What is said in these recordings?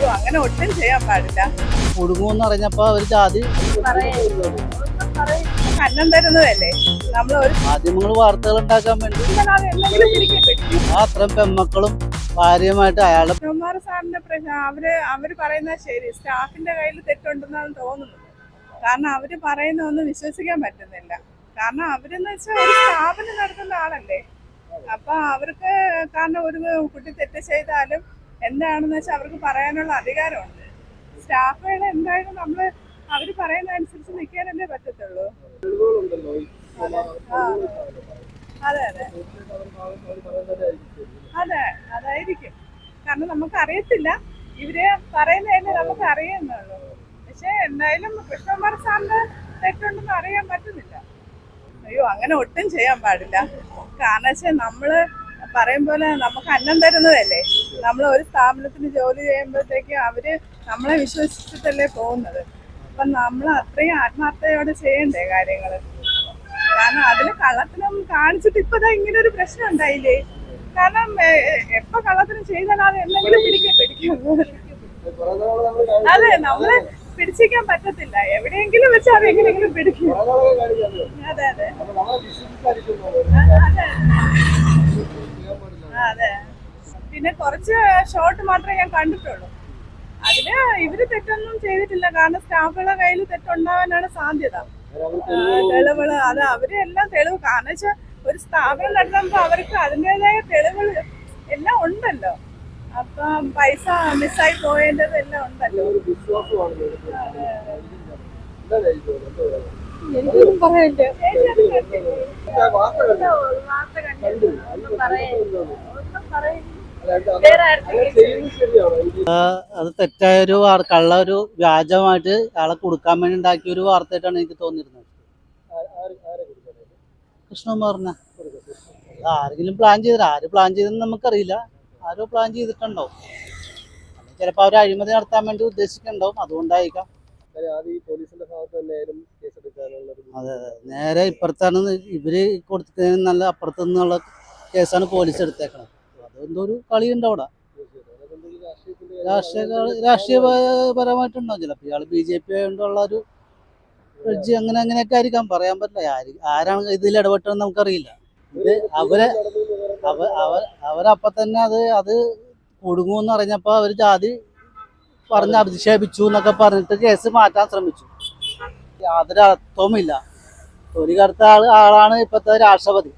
അയ്യോ അങ്ങനെ ഒട്ടും ചെയ്യാൻ പാടില്ല. കുടുങ്ങുമെന്ന് അറിഞ്ഞപ്പോ അവർ ജാതി അന്നം തരുന്നതല്ലേ? നമ്മൾ മാധ്യമങ്ങൾ വാർത്തകൾ ഉണ്ടാക്കാൻ വേണ്ടി അത്രയും പെമ്മക്കളും ഭാര്യയുമായിട്ട് അയാളെ കുമാർ സാറിന്റെ പ്രശ്നം അവർ അവർ പറയുന്ന ശരി. സ്റ്റാഫിന്റെ കയ്യിൽ തെറ്റുണ്ടെന്നാണ് തോന്നുന്നത്. കാരണം അവർ പറയുന്ന ഒന്നും വിശ്വസിക്കാൻ പറ്റുന്നില്ല. കാരണം അവരെന്ന് വെച്ചാൽ ഒരു സ്ഥാപനം നടത്തുന്ന ആളല്ലേ? അപ്പൊ അവർക്ക് കാരണം ഒരു കുട്ടി തെറ്റ് ചെയ്താലും എന്താണെന്ന് വെച്ചാൽ അവർക്ക് പറയാനുള്ള അധികാരമുണ്ട്. സ്റ്റാഫുകൾ എന്തായാലും നമ്മൾ അവർ പറയുന്ന അനുസരിച്ച് നിൽക്കാനല്ലേ പറ്റത്തുള്ളൂ. അതെ. അതെ അതെ. അതായിരിക്കും. കാരണം നമുക്ക് അറിയത്തില്ല ഇവർ പറയുന്നതന്നെ നമുക്ക് അറിയുന്നുള്ളൂ. പക്ഷെ എന്തായാലും കൃഷ്ണകുമാർ സാറിന്റെ തെറ്റുണ്ടെന്ന് അറിയാൻ പറ്റുന്നില്ല. അയ്യോ അങ്ങനെ ഒട്ടും ചെയ്യാൻ പാടില്ല. കാരണം വെച്ചാൽ നമ്മൾ പറയും പോലെ നമുക്ക് അന്നം തരുന്നതല്ലേ? നമ്മൾ ഒരു സ്ഥാപനത്തിന് ജോലി ചെയ്യുമ്പോഴത്തേക്ക് അവർ നമ്മളെ വിശ്വസിച്ചിട്ടല്ലേ പോകുന്നത്. അപ്പൊ നമ്മൾ അത്രയും ആത്മാർത്ഥതയോടെ ചെയ്യണ്ടേ കാര്യങ്ങൾ കാരണം അതിൽ കള്ളത്തിനും കാണിച്ചിട്ട് ഇപ്പതാ ഇങ്ങനെ ഒരു പ്രശ്നം ഉണ്ടായില്ലേ? കാരണം എപ്പൊ കള്ളത്തിനും ചെയ്താൽ അത് എന്തെങ്കിലും പിടിക്കാൻ പിടിക്കും അതെ നമ്മൾ പിടിച്ചിക്കാൻ പറ്റത്തില്ല. എവിടെയെങ്കിലും വെച്ച് അത് എങ്ങനെയെങ്കിലും പിടിക്കും. അതെ അതെ. അതെ. അതെ. പിന്നെ കുറച്ച് ഷോട്ട് മാത്രമേ ഞാൻ കണ്ടിട്ടുള്ളൂ. അതിൽ ഇവർ തെറ്റൊന്നും ചെയ്തിട്ടില്ല. കാരണം സ്റ്റാഫുകളുടെ കയ്യിൽ തെറ്റുണ്ടാവാനാണ് സാധ്യത. തെളിവുകൾ തെളിവുകൾ അത് അവർ എല്ലാം തെളിവ്. കാരണം വെച്ചാൽ ഒരു സ്ഥാപനം നടത്തുമ്പോ അവർക്ക് അതിന്റെതായ തെളിവുകൾ എല്ലാം ഉണ്ടല്ലോ. അപ്പം പൈസ മിസ്സായി പോയേണ്ടത് എല്ലാം ഉണ്ടല്ലോ. എനിക്കൊന്നും പറയാനില്ല ചേച്ചി അത് കണ്ടില്ലേ? വാർത്ത കണ്ടില്ല ഒന്നും പറയാനില്ല ഒന്നും പറയാനില്ല വേറെ ആർക്കെങ്കിലും അത് തെറ്റായ ഒരു കള്ള ഒരു വ്യാജമായിട്ട് അയാളെ കൊടുക്കാൻ വേണ്ടി ഉണ്ടാക്കിയ ഒരു വാർത്തയായിട്ടാണ് എനിക്ക് തോന്നിയിരുന്നത്. കൃഷ്ണകുമാറിനെ ആരെങ്കിലും പ്ലാൻ ചെയ്തില്ല ആര് പ്ലാൻ ചെയ്തെന്ന് നമുക്കറിയില്ല. ആരോ പ്ലാൻ ചെയ്തിട്ടുണ്ടോ? ചിലപ്പോ അവർ അഴിമതി നടത്താൻ വേണ്ടി ഉദ്ദേശിക്കുന്നുണ്ടാവും അതുകൊണ്ടായിരിക്കാം. അതെ അതെ. നേരെ ഇപ്പുറത്താണ് ഇവർ കൊടുത്തതിന് നല്ല അപ്പുറത്തു നിന്നുള്ള കേസാണ് പോലീസ് എടുത്തേക്കണത്. അതെന്തോ ഒരു കളിയുണ്ട് അവിടെ. രാഷ്ട്രീയ രാഷ്ട്രീയപരമായിട്ടുണ്ടാവും ചിലപ്പോൾ ഇയാൾ ബി ജെ പി ആയതുകൊണ്ടുള്ള ഒരു അങ്ങനെ അങ്ങനെയൊക്കെ ആയിരിക്കാം. പറയാൻ പറ്റില്ല. ആര് ആരാണ് ഇതിൽ ഇടപെട്ടതെന്ന് നമുക്കറിയില്ല. ഇത് അവരെ അവരപ്പ അവർ അവരപ്പൊ തന്നെ അത് അത് കുടുങ്ങുമെന്ന് അറിഞ്ഞപ്പോൾ അവർ ജാതി പറഞ്ഞ് അധിക്ഷേപിച്ചു എന്നൊക്കെ പറഞ്ഞിട്ട് കേസ് മാറ്റാൻ ശ്രമിച്ചു. യാതൊരു അർത്ഥവുമില്ല. ഒരു കടുത്ത ആൾ ആളാണ് ഇപ്പോഴത്തെ രാഷ്ട്രപതി.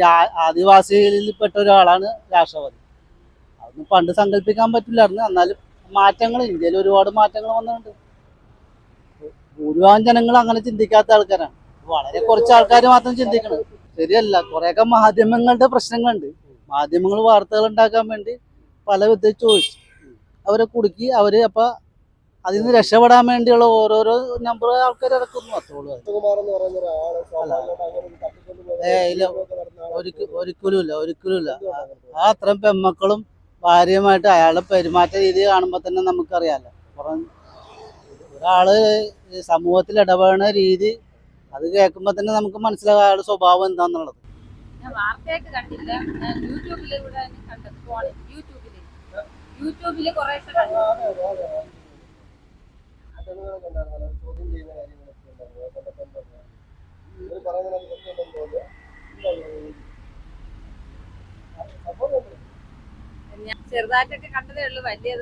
രാ- ഒരാളാണ് രാഷ്ട്രപതി. അതൊന്നും പണ്ട് സങ്കല്പിക്കാൻ പറ്റില്ലായിരുന്നു. എന്നാലും മാറ്റങ്ങൾ ഇന്ത്യയിൽ ഒരുപാട് മാറ്റങ്ങൾ വന്നിട്ടുണ്ട്. ഭൂരിഭാഗം ജനങ്ങൾ അങ്ങനെ ചിന്തിക്കാത്ത ആൾക്കാരാണ്. വളരെ കുറച്ച് ആൾക്കാർ മാത്രം ചിന്തിക്കണം. ശരിയല്ല കുറെയൊക്കെ മാധ്യമങ്ങളുടെ പ്രശ്നങ്ങളുണ്ട്. മാധ്യമങ്ങൾ വാർത്തകൾ ഉണ്ടാക്കാൻ വേണ്ടി പല വിധ ചോദിച്ചു. അവരെ കുടുക്കി അവർ അപ്പൊ അതിൽ നിന്ന് രക്ഷപ്പെടാൻ വേണ്ടിയുള്ള ഓരോരോ നമ്പർ ആൾക്കാർ ഇറക്കുന്നു അത്രയുള്ളൂ ഒരിക്കലുമില്ല എന്ന് പറയുന്ന ഒരാൾ സ്വാഭാവികമായിട്ട് അങ്ങനെ ഒരു തട്ടിക്കൊണ്ട് പോകുന്ന ഏയ് ഇല്ല. ഒക്കെ നടത്തുന്ന ഒരിക്കലും ഒരിക്കലും ഇല്ല ഒരിക്കലും ഇല്ല ആ അത്രയും പെമ്മക്കളും ഭാര്യയുമായിട്ട് അയാളുടെ പെരുമാറ്റ രീതി കാണുമ്പോൾ തന്നെ നമുക്കറിയാലോ. പുറം ഒരാൾ സമൂഹത്തിൽ ഇടപെടുന്ന രീതി അത് കേൾക്കുമ്പോൾ തന്നെ നമുക്ക് മനസ്സിലാകും അയാളുടെ സ്വഭാവം എന്താന്നുള്ളത്. ഞാൻ വാർത്തയായിട്ട് കണ്ടില്ല കണ്ടത് ഫോണിൽ യൂട്യൂബിൽ. യൂട്യൂബിൽ കുറേശ്ശെ കണ്ടു. ഞാൻ ചെറുതായിട്ടൊക്കെ കണ്ടതേ ഉള്ളൂ. വലിയ